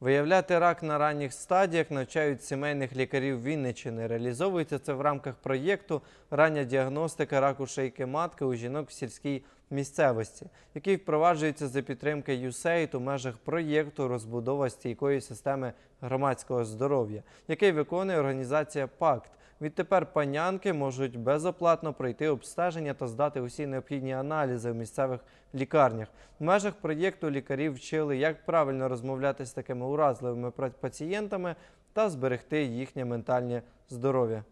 Виявляти рак на ранніх стадіях навчають сімейних лікарів Вінниччини. Реалізовується це в рамках проєкту Рання діагностика раку шийки матки у жінок в сільській місцевості, який впроваджується за підтримки USAID у межах проєкту розбудова стійкої системи громадського здоров'я, який виконує організація ПАКТ. Відтепер панянки можуть безоплатно пройти обстеження та здати усі необхідні аналізи в місцевих лікарнях. В межах проєкту лікарів вчили, як правильно розмовляти з такими уразливими пацієнтами та зберегти їхнє ментальне здоров'я.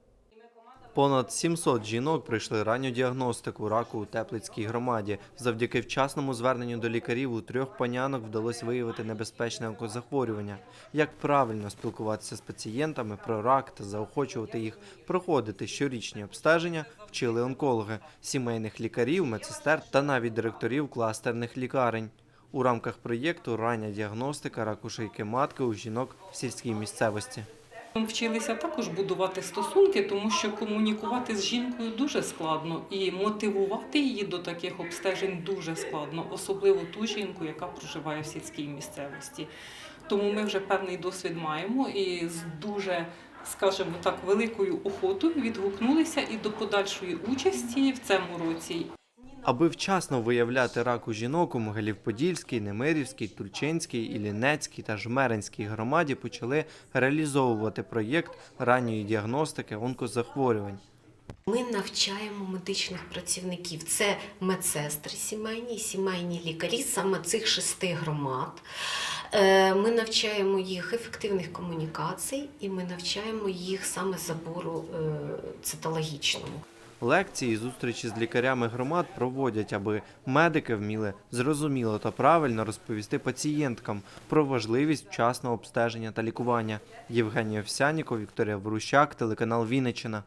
Понад 700 жінок пройшли ранню діагностику раку у Теплицькій громаді. Завдяки вчасному зверненню до лікарів у трьох панянок вдалося виявити небезпечне онкозахворювання. Як правильно спілкуватися з пацієнтами про рак та заохочувати їх проходити щорічні обстеження, вчили онкологи, сімейних лікарів, медсестер та навіть директорів кластерних лікарень. У рамках проєкту рання діагностика раку шийки матки у жінок в сільській місцевості. Вчилися також будувати стосунки, тому що комунікувати з жінкою дуже складно і мотивувати її до таких обстежень дуже складно, особливо ту жінку, яка проживає в сільській місцевості. Тому ми вже певний досвід маємо і з дуже, скажімо так, великою охотою відгукнулися і до подальшої участі в цьому році. Аби вчасно виявляти рак у жінок у Могилів-Подільській, Немирівській, Тульчинській, Іллінецькій та Жмеринській громаді почали реалізовувати проєкт ранньої діагностики онкозахворювань. Ми навчаємо медичних працівників. Це медсестри сімейні, сімейні лікарі саме цих шести громад. Е, Ми навчаємо їх ефективних комунікацій і ми навчаємо їх саме забору е, цитологічному. Лекції і зустрічі з лікарями громад проводять, аби медики вміли зрозуміло та правильно розповісти пацієнткам про важливість вчасного обстеження та лікування. Євгенія Овсяніко, Вікторія Ворущак, телеканал Вінниччина.